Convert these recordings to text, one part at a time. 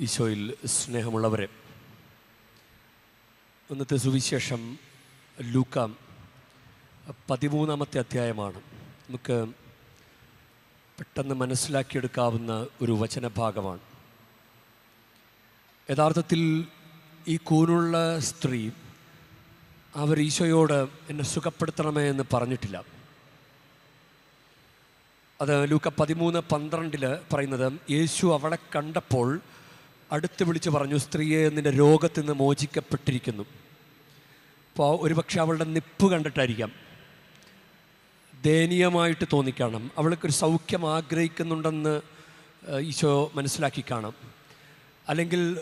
ഈശോയിൽ സ്നേഹമുള്ളവരെ ഇന്നത്തെ സുവിശേഷം ലൂക്ക പതിമൂന്നാമത്തെ അധ്യായമാണ്. നമുക്ക് പെട്ടെന്ന് മനസ്സിലാക്കിയെടുക്കാവുന്ന ഒരു വചനഭാഗമാണ്. യഥാർത്ഥത്തിൽ ഈ കൂനുള്ള സ്ത്രീ അവർ ഈശോയോട് എന്നെ സുഖപ്പെടുത്തണമേ എന്ന് പറഞ്ഞിട്ടില്ല. അത് ലൂക്ക പതിമൂന്ന് പന്ത്രണ്ടിൽ പറയുന്നത് യേശു അവളെ കണ്ടപ്പോൾ അടുത്ത് വിളിച്ച് പറഞ്ഞു സ്ത്രീയെ നിന്റെ രോഗത്തിൽ നിന്ന് മോചിക്കപ്പെട്ടിരിക്കുന്നു. അപ്പോൾ ഒരുപക്ഷെ അവളുടെ നിപ്പ് കണ്ടിട്ടായിരിക്കാം. ദയനീയമായിട്ട് തോന്നിക്കാണാം. അവൾക്കൊരു സൗഖ്യം ആഗ്രഹിക്കുന്നുണ്ടെന്ന് ഈശോ മനസ്സിലാക്കി കാണാം. അല്ലെങ്കിൽ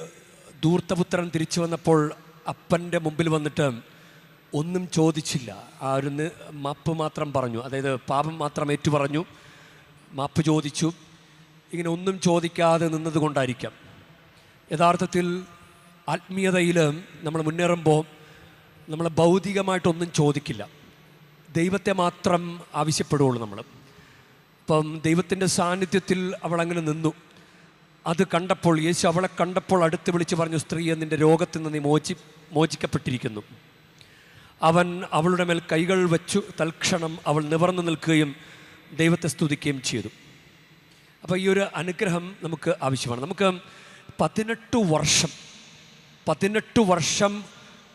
ദൂർത്തപുത്രൻ തിരിച്ചു വന്നപ്പോൾ അപ്പന്റെ മുമ്പിൽ വന്നിട്ട് ഒന്നും ചോദിച്ചില്ല. ആ ഒരു മാപ്പ് മാത്രം പറഞ്ഞു. അതായത് പാപം മാത്രം ഏറ്റു പറഞ്ഞു മാപ്പ് ചോദിച്ചു. ഇങ്ങനെ ഒന്നും ചോദിക്കാതെ നിന്നത് കൊണ്ടായിരിക്കാം യഥാർത്ഥത്തിൽ ആത്മീയതയിൽ നമ്മൾ മുന്നേറുമ്പോൾ നമ്മൾ ഭൗതികമായിട്ടൊന്നും ചോദിക്കില്ല. ദൈവത്തെ മാത്രം ആവശ്യപ്പെടുകയുള്ളൂ നമ്മൾ ഇപ്പം ദൈവത്തിന്റെ സാന്നിധ്യത്തിൽ അവൾ അങ്ങനെ നിന്നു. അത് കണ്ടപ്പോൾ യേശു അവളെ കണ്ടപ്പോൾ അടുത്ത് വിളിച്ച് പറഞ്ഞു സ്ത്രീ നിന്റെ രോഗത്തിൽ നിന്ന് നീ മോചി മോചിക്കപ്പെട്ടിരിക്കുന്നു. അവൻ അവളുടെ മേൽ കൈകൾ വെച്ചു. തൽക്ഷണം അവൾ നിവർന്നു നിൽക്കുകയും ദൈവത്തെ സ്തുതിക്കുകയും ചെയ്തു. അപ്പോൾ ഈ ഒരു അനുഗ്രഹം നമുക്ക് ആവശ്യമാണ്. നമുക്ക് പതിനെട്ട് വർഷം പതിനെട്ട് വർഷം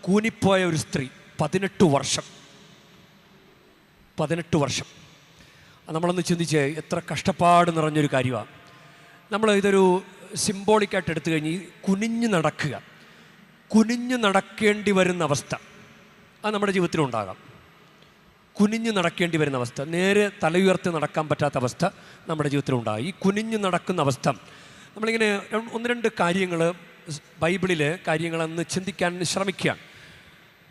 കൂനിപ്പോയ ഒരു സ്ത്രീ. പതിനെട്ട് വർഷം. പതിനെട്ട് വർഷം. നമ്മളൊന്ന് ചിന്തിച്ച് എത്ര കഷ്ടപ്പാട് നിറഞ്ഞൊരു കാര്യമാണ്. നമ്മൾ ഇതൊരു സിംബോളിക്കായിട്ട് എടുത്തു കഴിഞ്ഞ് കുനിഞ്ഞ് നടക്കുക. കുനിഞ്ഞു നടക്കേണ്ടി വരുന്ന അവസ്ഥ. അത് നമ്മുടെ ജീവിതത്തിലുണ്ടാകാം കുനിഞ്ഞു നടക്കേണ്ടി വരുന്ന അവസ്ഥ. നേരെ തലയുയർത്തി നടക്കാൻ പറ്റാത്ത അവസ്ഥ നമ്മുടെ ജീവിതത്തിലുണ്ടാകും ഈ കുനിഞ്ഞു നടക്കുന്ന അവസ്ഥ നമ്മളിങ്ങനെ ഒന്ന് രണ്ട് കാര്യങ്ങൾ ബൈബിളിലെ കാര്യങ്ങളെന്ന് ചിന്തിക്കാൻ ശ്രമിക്കുകയാണ്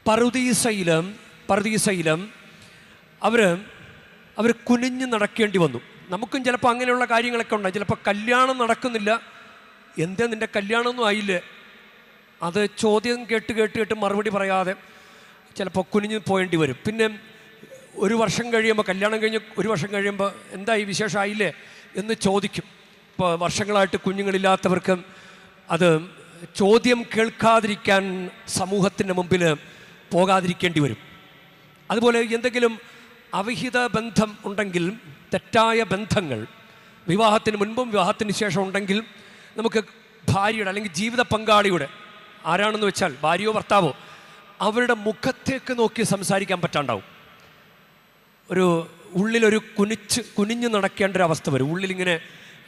പർദീസയിലും പർദീസയിലും അവർ അവർ കുനിഞ്ഞ് നടക്കേണ്ടി വന്നു. നമുക്കും ചിലപ്പോൾ അങ്ങനെയുള്ള കാര്യങ്ങളൊക്കെ ഉണ്ടായി ചിലപ്പോൾ കല്യാണം നടക്കുന്നില്ല. എന്താ നിന്റെ കല്യാണമൊന്നും ആയില്ലേ? അത് ചോദ്യം കേട്ട് കേട്ട് കേട്ട് മറുപടി പറയാതെ ചിലപ്പോൾ കുനിഞ്ഞ് പോയേണ്ടി വരും. പിന്നെ ഒരു വർഷം കഴിയുമ്പോൾ കല്യാണം കഴിഞ്ഞ് ഒരു വർഷം കഴിയുമ്പോൾ എന്തായി വിശേഷമായില്ലേ എന്ന് ചോദിക്കും. വർഷങ്ങളായിട്ട് കുഞ്ഞുങ്ങളില്ലാത്തവർക്ക് അത് ചോദ്യം കേൾക്കാതിരിക്കാൻ സമൂഹത്തിന്റെ മുമ്പിൽ പോകാതിരിക്കേണ്ടി വരും. അതുപോലെ എന്തെങ്കിലും അവിഹിത ബന്ധം ഉണ്ടെങ്കിൽ തെറ്റായ ബന്ധങ്ങൾ വിവാഹത്തിന് മുൻപും വിവാഹത്തിന് ശേഷം ഉണ്ടെങ്കിൽ നമുക്ക് ഭാര്യയുടെ അല്ലെങ്കിൽ ജീവിത പങ്കാളിയുടെ ആരാണെന്ന് വെച്ചാൽ ഭാര്യയോ ഭർത്താവോ അവരുടെ മുഖത്തേക്ക് നോക്കി സംസാരിക്കാൻ പറ്റാണ്ടാവും. ഒരു ഉള്ളിലൊരു കുനിച്ച് കുനിഞ്ഞ് നടക്കേണ്ട ഒരു അവസ്ഥ വരും. ഉള്ളിലിങ്ങനെ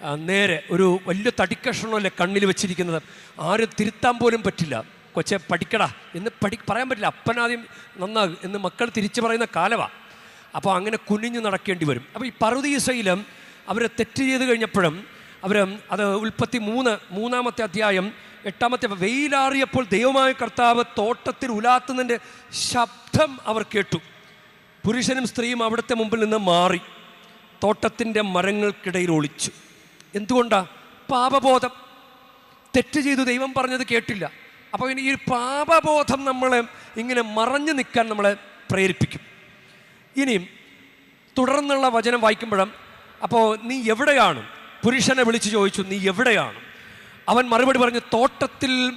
നേരെ ഒരു വലിയ തടിക്കഷണമല്ലേ കണ്ണിൽ വെച്ചിരിക്കുന്നത്. ആരും തിരുത്താൻ പോലും പറ്റില്ല. കൊച്ചെ പഠിക്കടാ. എന്ന് പഠി പറയാൻ പറ്റില്ല. അപ്പനാദ്യം നന്നാകും എന്ന് മക്കൾ തിരിച്ചു പറയുന്ന കാലമാണ് അപ്പോൾ അങ്ങനെ കുനിഞ്ഞു നടക്കേണ്ടി വരും. അപ്പോൾ ഈ പർവതീസയിലും അവരെ തെറ്റ് ചെയ്ത് കഴിഞ്ഞപ്പോഴും അവർ അത് ഉൽപ്പത്തി മൂന്ന് മൂന്നാമത്തെ അധ്യായം എട്ടാമത്തെ വെയിലാറിയപ്പോൾ ദൈവമായ കർത്താവ് തോട്ടത്തിൽ ഉലാത്തുന്നതിന്റെ ശബ്ദം അവർ കേട്ടു. പുരുഷനും സ്ത്രീയും അവിടുത്തെ മുമ്പിൽ നിന്ന് മാറി. തോട്ടത്തിന്റെ മരങ്ങൾക്കിടയിൽ ഒളിച്ചു. എന്തുകൊണ്ടാ? പാപബോധം. തെറ്റ് ചെയ്തു ദൈവം പറഞ്ഞത് കേട്ടില്ല. അപ്പോൾ ഇനി ഈ പാപബോധം നമ്മളെ ഇങ്ങനെ മറഞ്ഞു നിൽക്കാൻ നമ്മളെ പ്രേരിപ്പിക്കും. ഇനിയും തുടർന്നുള്ള വചനം വായിക്കുമ്പോഴും അപ്പോൾ നീ എവിടെയാണ്? പുരുഷനെ വിളിച്ച് ചോദിച്ചു നീ എവിടെയാണ്? അവൻ മറുപടി പറഞ്ഞു തോട്ടത്തിൽ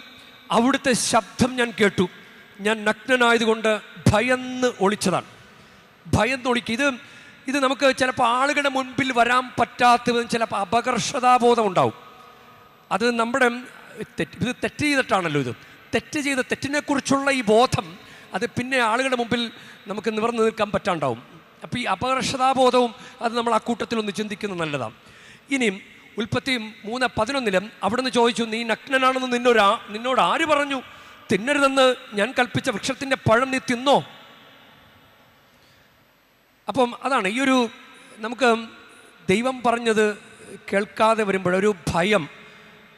അവിടുത്തെ ശബ്ദം ഞാൻ കേട്ടു. ഞാൻ നഗ്നനായതുകൊണ്ട് ഭയന്ന് ഒളിച്ചതാണ്. ഭയന്ന് ഒളിക്കുക ഇത് ഇത് നമുക്ക് ചിലപ്പോൾ ആളുകളുടെ മുൻപിൽ വരാൻ പറ്റാത്ത വിധം ചിലപ്പോൾ അപകർഷതാബോധം ഉണ്ടാവും. അത് നമ്മുടെ തെറ്റ് ഇത് തെറ്റ് ചെയ്തിട്ടാണല്ലോ ഇത്. തെറ്റ് ചെയ്ത തെറ്റിനെക്കുറിച്ചുള്ള ഈ ബോധം അത് പിന്നെ ആളുകളുടെ മുമ്പിൽ നമുക്ക് നിവർന്നു നിൽക്കാൻ പറ്റാണ്ടാവും. അപ്പോൾ ഈ അപകർഷതാബോധവും അത് നമ്മൾ ആ കൂട്ടത്തിലൊന്ന് ചിന്തിക്കുന്നത് നല്ലതാണ് ഇനിയും ഉൽപ്പത്തി മൂന്ന് പതിനൊന്നിലും അവിടുന്ന് ചോദിച്ചു നീ നഗ്നനാണെന്ന് നിന്നൊരാ നിന്നോട് ആര് പറഞ്ഞു? തിന്നരുതെന്ന് ഞാൻ കൽപ്പിച്ച വൃക്ഷത്തിന്റെ പഴം നീ തിന്നോ? അപ്പം അതാണ് ഈ ഒരു നമുക്ക് ദൈവം പറഞ്ഞത് കേൾക്കാതെ വരുമ്പോൾ ഒരു ഭയം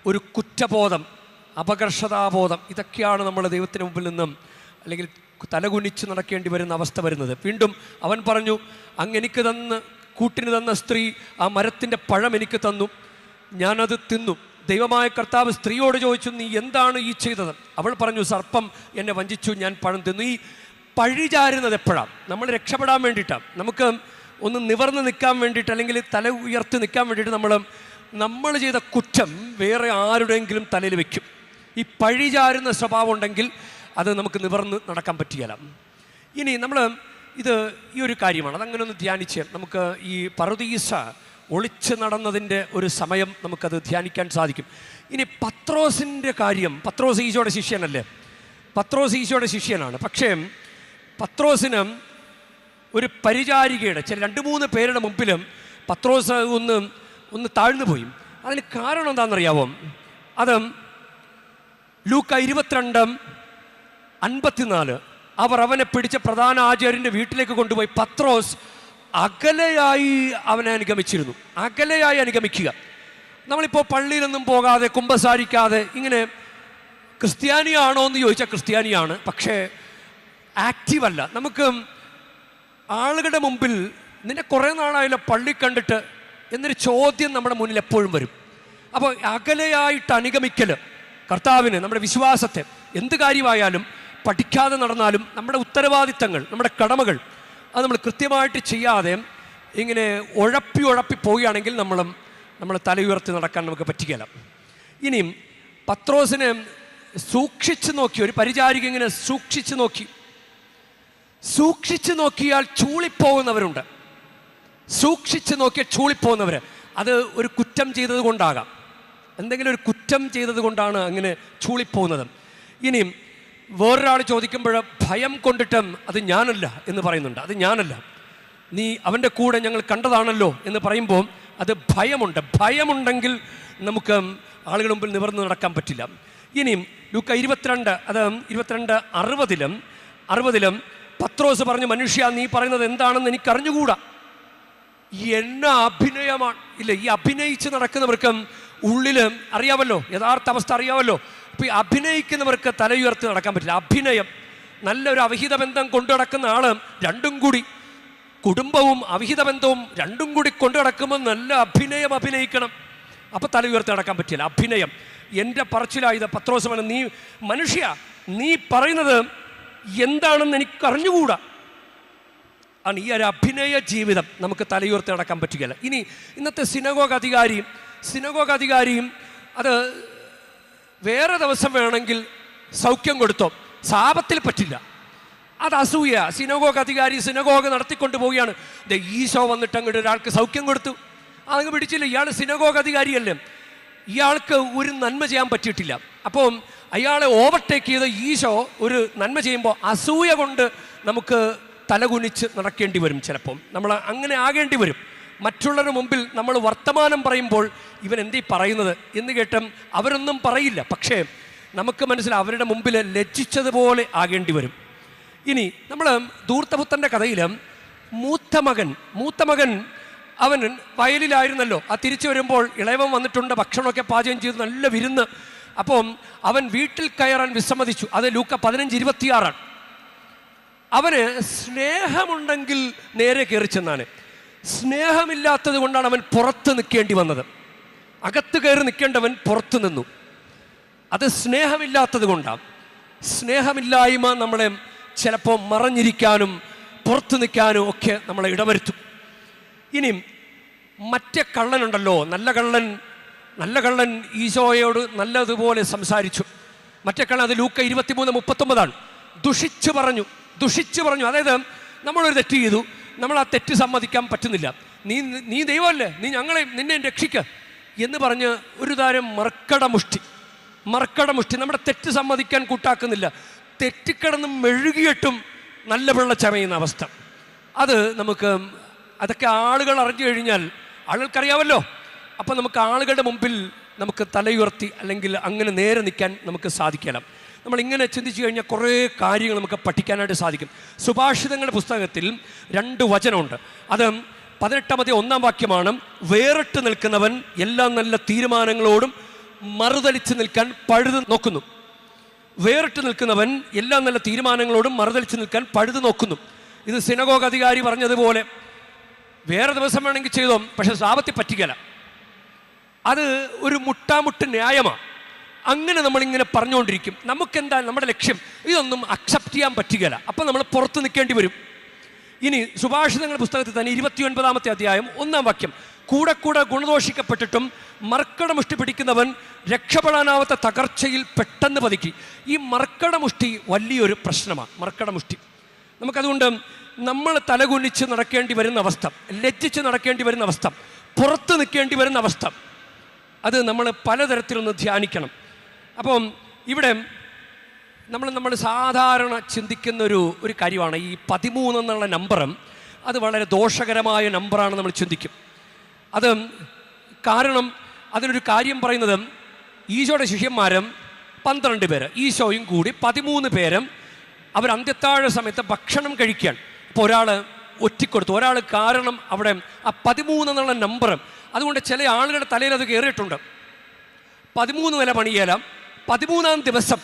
ഒരു കുറ്റബോധം അപകർഷതാബോധം ഇതൊക്കെയാണ് നമ്മൾ ദൈവത്തിന് മുമ്പിൽ നിന്നും അല്ലെങ്കിൽ തലകുനിച്ച് നടക്കേണ്ടി വരുന്ന അവസ്ഥ വരുന്നത്. വീണ്ടും അവൻ പറഞ്ഞു അങ്ങ് എനിക്ക് തന്ന് കൂട്ടിന് തന്ന സ്ത്രീ ആ മരത്തിന്റെ പഴം എനിക്ക് തന്നു. ഞാനത് തിന്നു. ദൈവമായ കർത്താവ് സ്ത്രീയോട് ചോദിച്ചു നീ എന്താണ് ഈ ചെയ്തത്? അവൾ പറഞ്ഞു സർപ്പം എന്നെ വഞ്ചിച്ചു ഞാൻ പഴം തിന്നു. ഈ പഴിചാരുന്നത് എപ്പോഴാണ് നമ്മൾ രക്ഷപ്പെടാൻ വേണ്ടിയിട്ടാണ് നമുക്ക് ഒന്ന് നിവർന്ന് നിൽക്കാൻ വേണ്ടിയിട്ട് അല്ലെങ്കിൽ തല ഉയർത്തി നിൽക്കാൻ വേണ്ടിയിട്ട് നമ്മൾ നമ്മൾ ചെയ്ത കുറ്റം വേറെ ആരുടെയെങ്കിലും തലയിൽ വെക്കും. ഈ പഴിചാരുന്ന സ്വഭാവം ഉണ്ടെങ്കിൽ അത് നമുക്ക് നിവർന്ന് നടക്കാൻ പറ്റിയല്ല ഇനി നമ്മൾ ഇത് ഈ ഒരു കാര്യമാണ്. അതങ്ങനെ ഒന്ന് ധ്യാനിച്ച് നമുക്ക് ഈ പറുദീസ ഒളിച്ച് നടന്നതിന്റെ ഒരു സമയം നമുക്കത് ധ്യാനിക്കാൻ സാധിക്കും. ഇനി പത്രോസിന്റെ കാര്യം പത്രോസ് ഈശോയുടെ ശിഷ്യനല്ലേ? പത്രോസ് ഈശോയുടെ ശിഷ്യനാണ്. പക്ഷേ പത്രോസിന് ഒരു പരിചാരികയുടെ ചില രണ്ട് മൂന്ന് പേരുടെ മുമ്പിലും പത്രോസ് ഒന്ന് ഒന്ന് താഴ്ന്നു പോയി. അതിന് കാരണം എന്താണെന്നറിയാവോ? അത് ലൂക്ക ഇരുപത്തിരണ്ട് അൻപത്തിനാല്. അവർ അവനെ പിടിച്ച പ്രധാന ആചാര്യന്റെ വീട്ടിലേക്ക് കൊണ്ടുപോയി. പത്രോസ് അകലെയായി അവനെ അനുഗമിച്ചിരുന്നു. അകലെയായി അനുഗമിക്കുക. നമ്മളിപ്പോൾ പള്ളിയിലൊന്നും പോകാതെ കുമ്പസാരിക്കാതെ ഇങ്ങനെ ക്രിസ്ത്യാനിയാണോ എന്ന് ചോദിച്ചാൽ ക്രിസ്ത്യാനിയാണ്. പക്ഷേ ആക്റ്റീവ് അല്ല. നമുക്ക് ആളുകളുടെ മുമ്പിൽ നിന്നെ കുറേ നാളായല്ലോ പള്ളി കണ്ടിട്ട് എന്നൊരു ചോദ്യം നമ്മുടെ മുന്നിൽ എപ്പോഴും വരും. അപ്പോൾ അകലെയായിട്ട് അനുഗമിക്കൽ കർത്താവിന് നമ്മുടെ വിശ്വാസത്തെ എന്ത് കാര്യമായാലും പഠിക്കാതെ നടന്നാലും നമ്മുടെ ഉത്തരവാദിത്തങ്ങൾ നമ്മുടെ കടമകൾ അത് നമ്മൾ കൃത്യമായിട്ട് ചെയ്യാതെ ഇങ്ങനെ ഉഴപ്പി ഉഴപ്പി പോവുകയാണെങ്കിൽ നമ്മളും നമ്മൾ തലയുയർത്തി നടക്കാൻ നമുക്ക് പറ്റുകയില്ല. ഇനിയും പത്രോസിനെ സൂക്ഷിച്ചു നോക്കി ഒരു പരിചാരിക ഇങ്ങനെ സൂക്ഷിച്ചു നോക്കി. സൂക്ഷിച്ചു നോക്കിയാൽ ചൂളിപ്പോകുന്നവരുണ്ട്. സൂക്ഷിച്ചു നോക്കിയാൽ ചൂളിപ്പോകുന്നവർ അത് ഒരു കുറ്റം ചെയ്തത് കൊണ്ടാകാം. എന്തെങ്കിലും ഒരു കുറ്റം ചെയ്തത് കൊണ്ടാണ് അങ്ങനെ ചൂളിപ്പോകുന്നത്. ഇനിയും വേറൊരാൾ ചോദിക്കുമ്പോൾ ഭയം കൊണ്ടിട്ടും അത് ഞാനല്ല എന്ന് പറയുന്നുണ്ട്. അത് ഞാനല്ല. നീ അവന്റെ കൂടെ ഞങ്ങൾ കണ്ടതാണല്ലോ എന്ന് പറയുമ്പോൾ അത് ഭയമുണ്ട്. ഭയമുണ്ടെങ്കിൽ നമുക്ക് ആളുകൾ മുമ്പിൽ നിവർന്ന് നടക്കാൻ പറ്റില്ല. ഇനിയും ലൂക്ക ഇരുപത്തിരണ്ട് അത് ഇരുപത്തിരണ്ട് അറുപതിലും അറുപതിലും പത്രോസ് പറഞ്ഞു മനുഷ്യ നീ പറയുന്നത് എന്താണെന്ന് എനിക്ക് അറിഞ്ഞുകൂടാ എന്ന അഭിനയമാണ്. ഇല്ല ഈ അഭിനയിച്ച് നടക്കുന്നവർക്കും ഉള്ളിൽ അറിയാമല്ലോ യഥാർത്ഥ അവസ്ഥ അറിയാമല്ലോ അപ്പോൾ ഈ അഭിനയിക്കുന്നവർക്ക് തലയുയർത്തി നടക്കാൻ പറ്റില്ല. അഭിനയം നല്ലൊരു അവിഹിത ബന്ധം കൊണ്ടു നടക്കുന്ന ആൾ രണ്ടും കൂടി. കുടുംബവും അവിഹിത ബന്ധവും രണ്ടും കൂടി കൊണ്ടു നടക്കുമ്പോൾ നല്ല അഭിനയം അഭിനയിക്കണം. അപ്പോൾ തല ഉയർത്തി നടക്കാൻ പറ്റില്ല. അഭിനയം. എന്റെ പറച്ചിലായത് പത്രോസമാണ് നീ മനുഷ്യ നീ പറയുന്നത് എന്താണെന്ന് എനിക്ക് അറിഞ്ഞുകൂടാ ആണ് ഈ ഒരു അഭിനയ ജീവിതം നമുക്ക് തലയുയർത്തി നടക്കാൻ പറ്റുകയില്ല. ഇനി ഇന്നത്തെ സിനഗോഗ് അധികാരിയും സിനഗോഗ് അധികാരിയും അത് വേറെ ദിവസം വേണമെങ്കിൽ സൗഖ്യം കൊടുത്തോ? സാപത്തിൽ പറ്റില്ല. അത് അസൂയ. സിനഗോഗ് അധികാരി സിനഗോഗ് നടത്തിക്കൊണ്ട് പോവുകയാണ്. ഈശോ വന്നിട്ട് അങ്ങോട്ട് ഒരാൾക്ക് സൗഖ്യം കൊടുത്തു. അതങ്ങ് പിടിച്ചില്ല. ഇയാൾ സിനഗോഗ് അധികാരിയല്ലേ. ഇയാൾക്ക് ഒരു നന്മ ചെയ്യാൻ പറ്റിയിട്ടില്ല. അപ്പോൾ അയാളെ ഓവർടേക്ക് ചെയ്ത ഈശോ ഒരു നന്മ ചെയ്യുമ്പോൾ അസൂയ കൊണ്ട് നമുക്ക് തലകുനിച്ച് നടക്കേണ്ടി വരും ചിലപ്പം. നമ്മൾ അങ്ങനെ ആകേണ്ടി വരും. മറ്റുള്ളവരുടെ മുമ്പിൽ നമ്മൾ വർത്തമാനം പറയുമ്പോൾ ഇവൻ എന്തീ പറയുന്നത് എന്ന് കേട്ടും അവരൊന്നും പറയില്ല. പക്ഷേ നമുക്ക് മനസ്സിലാവും അവരുടെ മുമ്പിൽ ലജ്ജിച്ചതുപോലെ ആകേണ്ടി വരും. ഇനി നമ്മൾ ധൂർത്തപുത്രന്റെ കഥയിൽ മൂത്ത മകൻ മൂത്ത മകൻ അവൻ വയലിലായിരുന്നല്ലോ. ആ തിരിച്ചു വരുമ്പോൾ ഇളയവൻ വന്നിട്ടുണ്ട് ഭക്ഷണമൊക്കെ പാചകം ചെയ്ത് നല്ല വിരുന്ന് അപ്പം അവൻ വീട്ടിൽ കയറാൻ വിസമ്മതിച്ചു. അത് ലൂക്ക പതിനഞ്ച് ഇരുപത്തിയാറാണ്. അവന് സ്നേഹമുണ്ടെങ്കിൽ നേരെ കയറി ചെന്നാണ്. സ്നേഹമില്ലാത്തത് കൊണ്ടാണ് അവൻ പുറത്ത് നിൽക്കേണ്ടി വന്നത്. അകത്ത് കയറി നിൽക്കേണ്ടവൻ പുറത്ത് നിന്നു. അത് സ്നേഹമില്ലാത്തത് കൊണ്ടാണ് സ്നേഹമില്ലായ്മ നമ്മളെ ചിലപ്പോൾ മറഞ്ഞിരിക്കാനും പുറത്ത് നിൽക്കാനും ഒക്കെ നമ്മളെ ഇടവരുത്തും. ഇനിയും മറ്റേ കള്ളനുണ്ടല്ലോ നല്ല കള്ളൻ നല്ല കള്ളൻ ഈശോയോട് നല്ലതുപോലെ സംസാരിച്ചു. മറ്റേ കള്ളൻ അത് ലൂക്ക ഇരുപത്തിമൂന്ന് മുപ്പത്തൊമ്പതാണ്. ദുഷിച്ചു പറഞ്ഞു ദുഷിച്ചു പറഞ്ഞു. അതായത് നമ്മളൊരു തെറ്റ് ചെയ്തു. നമ്മൾ ആ തെറ്റ് സമ്മതിക്കാൻ പറ്റുന്നില്ല. നീ നീ ദൈവമല്ലേ? നീ ഞങ്ങളെ നിന്നെ രക്ഷിക്ക എന്ന് പറഞ്ഞ് ഒരു താരം മർക്കടമുഷ്ടി. മർക്കടമുഷ്ടി. നമ്മുടെ തെറ്റ് സമ്മതിക്കാൻ കൂട്ടാക്കുന്നില്ല. തെറ്റിക്കിടന്ന് മെഴുകിയിട്ടും നല്ല വെള്ള ചമയുന്ന അവസ്ഥ. അത് നമുക്ക് അതൊക്കെ ആളുകൾ അറിഞ്ഞു കഴിഞ്ഞാൽ ആളുകൾക്കറിയാമല്ലോ അപ്പോൾ നമുക്ക് ആളുകളുടെ മുമ്പിൽ നമുക്ക് തലയുയർത്തി അല്ലെങ്കിൽ അങ്ങനെ നേരെ നിൽക്കാൻ നമുക്ക് സാധിക്കണം. നമ്മൾ ഇങ്ങനെ ചിന്തിച്ചു കഴിഞ്ഞാൽ കുറേ കാര്യങ്ങൾ നമുക്ക് പഠിക്കാനായിട്ട് സാധിക്കും. സുഭാഷിതങ്ങളുടെ പുസ്തകത്തിൽ രണ്ട് വചനമുണ്ട്. അത് പതിനെട്ടാമത്തെ ഒന്നാം വാക്യമാണ്. വേറിട്ട് നിൽക്കുന്നവൻ എല്ലാ നല്ല തീരുമാനങ്ങളോടും മറുതലിച്ച് നിൽക്കാൻ പഴുത് നോക്കുന്നു. വേറിട്ട് നിൽക്കുന്നവൻ എല്ലാ നല്ല തീരുമാനങ്ങളോടും മറുതലിച്ച് നിൽക്കാൻ പഴുത് നോക്കുന്നു. ഇത് സിനഗോഗ് അധികാരി പറഞ്ഞതുപോലെ വേറെ ദിവസം വേണമെങ്കിൽ ചെയ്തോ പക്ഷെ സാപത്തി പറ്റിക്കല. അത് ഒരു മുട്ടാമുട്ട് ന്യായമാണ് അങ്ങനെ നമ്മളിങ്ങനെ പറഞ്ഞുകൊണ്ടിരിക്കും. നമുക്കെന്താ നമ്മുടെ ലക്ഷ്യം? ഇതൊന്നും അക്സെപ്റ്റ് ചെയ്യാൻ പറ്റുകയില്ല. അപ്പം നമ്മൾ പുറത്ത് നിൽക്കേണ്ടി വരും. ഇനി സുഭാഷിതങ്ങളുടെ പുസ്തകത്തിൽ തന്നെ ഇരുപത്തി ഒൻപതാമത്തെ അധ്യായം ഒന്നാം വാക്യം. കൂടെ കൂടെ ഗുണദോഷിക്കപ്പെട്ടിട്ടും മർക്കടമുഷ്ടി പിടിക്കുന്നവൻ രക്ഷപ്പെടാനാവാത്ത തകർച്ചയിൽ പെട്ടെന്ന് പതുക്കി. ഈ മർക്കടമുഷ്ടി വലിയൊരു പ്രശ്നമാണ് മർക്കടമുഷ്ടി. നമുക്കതുകൊണ്ട് നമ്മൾ തലകുനിച്ച് നടക്കേണ്ടി വരുന്ന അവസ്ഥ ലജ്ജിച്ച് നടക്കേണ്ടി വരുന്ന അവസ്ഥ പുറത്ത് നിൽക്കേണ്ടി വരുന്ന അവസ്ഥ അത് നമ്മൾ പലതരത്തിലൊന്ന് ധ്യാനിക്കണം. അപ്പം ഇവിടെ നമ്മൾ നമ്മൾ സാധാരണ ചിന്തിക്കുന്ന ഒരു ഒരു കാര്യമാണ്. ഈ പതിമൂന്ന് എന്നുള്ള നമ്പറും അത് വളരെ ദോഷകരമായ നമ്പറാണ് നമ്മൾ ചിന്തിക്കും. അത് കാരണം അതിനൊരു കാര്യം പറയുന്നത് ഈശോയുടെ ശിഷ്യന്മാരും പന്ത്രണ്ട് പേര് ഈശോയും കൂടി പതിമൂന്ന് പേരും അവർ അന്ത്യത്താഴ സമയത്ത് ഭക്ഷണം കഴിക്കാൻ. അപ്പോൾ ഒരാൾ ഒറ്റിക്കൊടുത്തു. ഒരാൾ കാരണം അവിടെ ആ പതിമൂന്ന് എന്നുള്ള നമ്പർ അതുകൊണ്ട് ചില ആളുകളുടെ തലയിൽ അത് കയറിയിട്ടുണ്ട്. പതിമൂന്ന് നില പണിയേല. പതിമൂന്നാം ദിവസം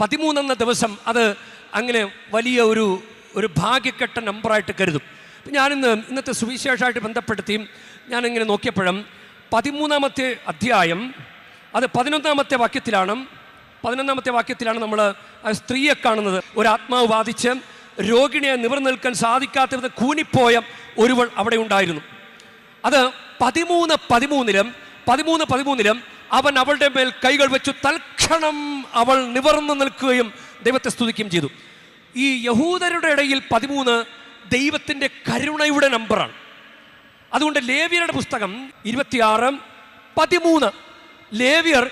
പതിമൂന്നെന്ന ദിവസം അത് അങ്ങനെ വലിയ ഒരു ഒരു ഭാഗ്യക്കെട്ട നമ്പറായിട്ട് കരുതും. അപ്പം ഞാനിന്ന് ഇന്നത്തെ സുവിശേഷമായിട്ട് ബന്ധപ്പെടുത്തിയും ഞാനിങ്ങനെ നോക്കിയപ്പോഴും പതിമൂന്നാമത്തെ അധ്യായം അത് പതിനൊന്നാമത്തെ വാക്യത്തിലാണ്. പതിനൊന്നാമത്തെ വാക്യത്തിലാണ് നമ്മൾ സ്ത്രീയെ കാണുന്നത്. ഒരു ആത്മാവ് ബാധിച്ച് രോഗിണിയെ നിവർന്നു നിൽക്കാൻ സാധിക്കാത്ത വിധം കൂനിപ്പോയ ഒരുവൾ അവിടെ ഉണ്ടായിരുന്നു. അത് പതിമൂന്ന് പതിമൂന്നിലും പതിമൂന്ന് പതിമൂന്നിലും അവൻ അവളുടെ മേൽ കൈകൾ വെച്ചു തൽക്ഷണം അവൾ നിവർന്നു നിൽക്കുകയും ദൈവത്തെ സ്തുതിക്കുകയും ചെയ്തു. ഈ യഹൂദരുടെ ഇടയിൽ പതിമൂന്ന് ദൈവത്തിന്റെ കരുണയുടെ നമ്പറാണ്. അതുകൊണ്ട് ലേവിയരുടെ പുസ്തകം ഇരുപത്തിയാറ് പതിമൂന്ന്. ലേവിയർ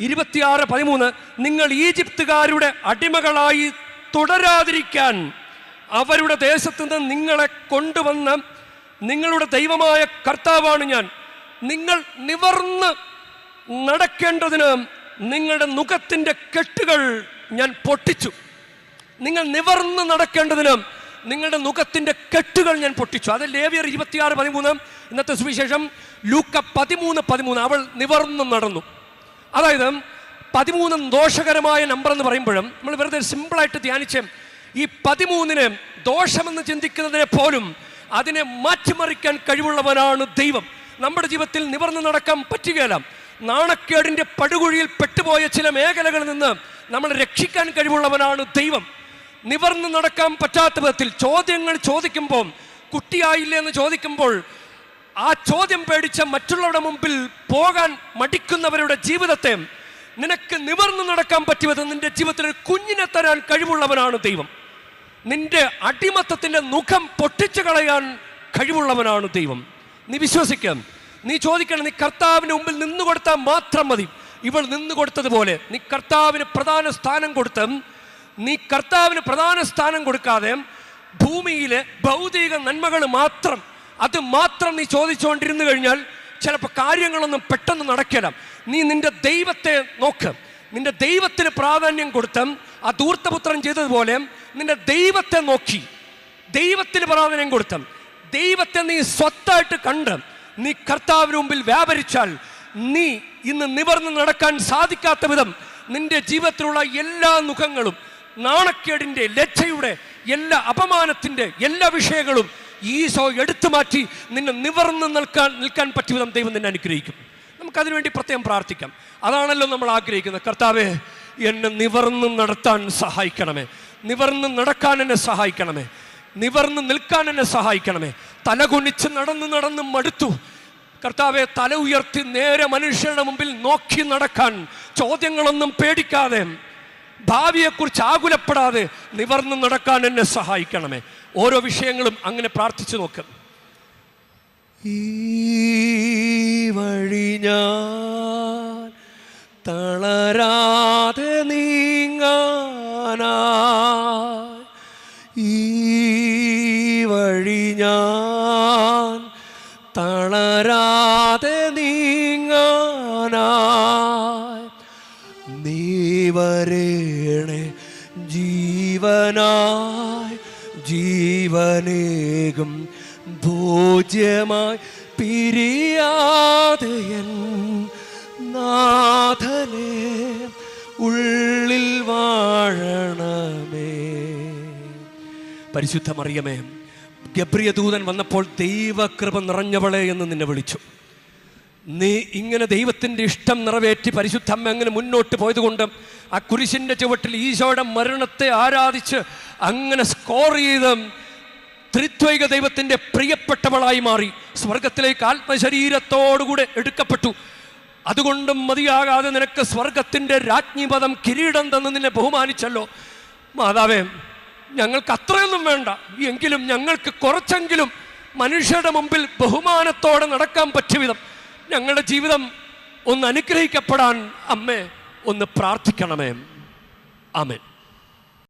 ഇരുപത്തിയാറ് പതിമൂന്ന്. നിങ്ങൾ ഈജിപ്തുകാരുടെ അടിമകളായി തുടരാതിരിക്കാൻ അവരുടെ ദേശത്ത് നിന്ന് നിങ്ങളെ കൊണ്ടുവന്ന് നിങ്ങളുടെ ദൈവമായ കർത്താവാണ് ഞാൻ. നിങ്ങൾ നിവർന്ന് നടക്കേണ്ടതിന് നിങ്ങളുടെ മുഖത്തിന്റെ കെട്ടുകൾ ഞാൻ പൊട്ടിച്ചു. നിങ്ങൾ നിവർന്ന് നടക്കേണ്ടതിന് നിങ്ങളുടെ മുഖത്തിന്റെ കെട്ടുകൾ ഞാൻ പൊട്ടിച്ചു. അത് ലേവിയർ ഇരുപത്തിയാറ് പതിമൂന്ന് ഇന്നത്തെ സുവിശേഷം ലൂക്ക പതിമൂന്ന് പതിമൂന്ന്. അവൾ നിവർന്ന് നടന്നു. അതായത് പതിമൂന്ന് ദോഷകരമായ നമ്പർ എന്ന് പറയുമ്പോഴും നമ്മൾ വെറുതെ സിമ്പിളായിട്ട് ധ്യാനിച്ച് ഈ പതിമൂന്നിന് ദോഷമെന്ന് ചിന്തിക്കുന്നതിനെ പോലും അതിനെ മാറ്റിമറിക്കാൻ കഴിവുള്ളവനാണ് ദൈവം. നമ്മുടെ ജീവിതത്തിൽ നിവർന്ന് നടക്കാൻ പറ്റുകയില്ല. നാണക്കേടിന്റെ പടുകുഴിയിൽ പെട്ടുപോയ ചില മേഖലകളിൽ നിന്ന് നമ്മൾ രക്ഷിക്കാൻ കഴിവുള്ളവനാണ് ദൈവം. നിവർന്ന് നടക്കാൻ പറ്റാത്ത വിധത്തിൽ ചോദ്യങ്ങൾ ചോദിക്കുമ്പോൾ കുട്ടിയായില്ലേ എന്ന് ചോദിക്കുമ്പോൾ ആ ചോദ്യം പേടിച്ച മറ്റുള്ളവരുടെ മുമ്പിൽ പോകാൻ മടിക്കുന്നവരുടെ ജീവിതത്തെ നിനക്ക് നിവർന്ന് നടക്കാൻ പറ്റിയത് നിന്റെ ജീവിതത്തിൽ ഒരു കുഞ്ഞിനെ തരാൻ കഴിവുള്ളവനാണ് ദൈവം. നിന്റെ അടിമത്തത്തിന്റെ മുഖം പൊട്ടിച്ചു കളയാൻ കഴിവുള്ളവനാണ് ദൈവം. നീ വിശ്വസിക്കാം. നീ ചോദിക്കണം നീ കർത്താവിന്റെ മുമ്പിൽ നിന്ന് കൊടുത്താൽ മാത്രം മതി. ഇവൾ നിന്ന് കൊടുത്തതുപോലെ നീ കർത്താവിന് പ്രധാന സ്ഥാനം കൊടുത്ത് നീ കർത്താവിന് പ്രധാന സ്ഥാനം കൊടുക്കാതെ ഭൂമിയിലെ ഭൗതിക നന്മകൾ മാത്രം അത് മാത്രം നീ ചോദിച്ചുകൊണ്ടിരുന്നു കഴിഞ്ഞാൽ ചിലപ്പോൾ കാര്യങ്ങളൊന്നും പെട്ടെന്ന് നടക്കില്ല. നീ നിന്റെ ദൈവത്തെ നോക്ക്. നിന്റെ ദൈവത്തിന് പ്രാധാന്യം കൊടുത്ത് ആ ദൂർത്തപുത്രം ചെയ്തതുപോലെ നിന്റെ ദൈവത്തെ നോക്കി. ദൈവത്തിന് പ്രാധാന്യം കൊടുത്തം. ദൈവത്തെ നീ സ്വത്തായിട്ട് കണ്ട്. നീ കർത്താവിന് മുമ്പിൽ വ്യാപരിച്ചാൽ നീ ഇന്ന് നിവർന്ന് നടക്കാൻ സാധിക്കാത്ത വിധം നിന്റെ ജീവിതത്തിലുള്ള എല്ലാ മുഖങ്ങളും നാണക്കേടിന്റെ ലജ്ജയുടെ എല്ലാ അപമാനത്തിന്റെ എല്ലാ വിഷയങ്ങളും ഈശോ എടുത്തു മാറ്റി നിന്നെ നിവർന്ന് നിൽക്കാൻ നിൽക്കാൻ പറ്റിയ വിധം ദൈവം നിന്നെ അനുഗ്രഹിക്കും. നമുക്കതിനു വേണ്ടി പ്രത്യേകം പ്രാർത്ഥിക്കാം. അതാണല്ലോ നമ്മൾ ആഗ്രഹിക്കുന്നത്. കർത്താവെ എന്നെ നിവർന്ന് നടത്താൻ സഹായിക്കണമേ. നിവർന്ന് നടക്കാൻ എന്നെ സഹായിക്കണമേ. നിവർന്ന് നിൽക്കാൻ എന്നെ സഹായിക്കണമേ. തല തലകുനിച്ച് നടന്ന് നടന്ന് മടുത്തു. കർത്താവെ തല ഉയർത്തി നേരെ മനുഷ്യരുടെ മുമ്പിൽ നോക്കി നടക്കാൻ. ചോദ്യങ്ങളൊന്നും പേടിക്കാതെ ഭാവിയെക്കുറിച്ച് ആകുലപ്പെടാതെ നിവർന്ന് നടക്കാൻ എന്നെ സഹായിക്കണമേ. ഓരോ വിഷയങ്ങളും അങ്ങനെ പ്രാർത്ഥിച്ചു നോക്ക്. ഈ വഴി ഞാൻ തളരാതെ ജീവനേകും ഭോജ്യമായി പിരിയാതയൻ നാഥനെ ഉള്ളിൽ വാഴണമേ. പരിശുദ്ധമറിയമേ ഗബ്രിയ ദൂതൻ വന്നപ്പോൾ ദൈവകൃപ നിറഞ്ഞവളെ എന്ന് നിന്നെ വിളിച്ചു. നീ ഇങ്ങനെ ദൈവത്തിന്റെ ഇഷ്ടം നിറവേറ്റി പരിശുദ്ധമ്മ അങ്ങനെ മുന്നോട്ട് പോയതുകൊണ്ട് ആ കുരിശിന്റെ ചുവട്ടിൽ ഈശോയുടെ മരണത്തെ ആരാധിച്ച് അങ്ങനെ സ്കോർ ചെയ്ത് ത്രിത്വൈക ദൈവത്തിന്റെ പ്രിയപ്പെട്ടവളായി മാറി സ്വർഗത്തിലേക്ക് ആത്മശരീരത്തോടുകൂടെ എടുക്കപ്പെട്ടു. അതുകൊണ്ടും മതിയാകാതെ നിനക്ക് സ്വർഗത്തിന്റെ രാജ്ഞിപദം കിരീടം തന്ന് നിന്നെ ബഹുമാനിച്ചല്ലോ. മാതാവേ ഞങ്ങൾക്ക് അത്രയൊന്നും വേണ്ട. എങ്കിലും ഞങ്ങൾക്ക് കുറച്ചെങ്കിലും മനുഷ്യരുടെ മുമ്പിൽ ബഹുമാനത്തോടെ നടക്കാൻ പറ്റിയ വിധം ഞങ്ങളുടെ ജീവിതം ഒന്ന് അനുഗ്രഹിക്കപ്പെടാൻ അമ്മേ ഒന്ന് പ്രാർത്ഥിക്കണമേ. ആമേൻ.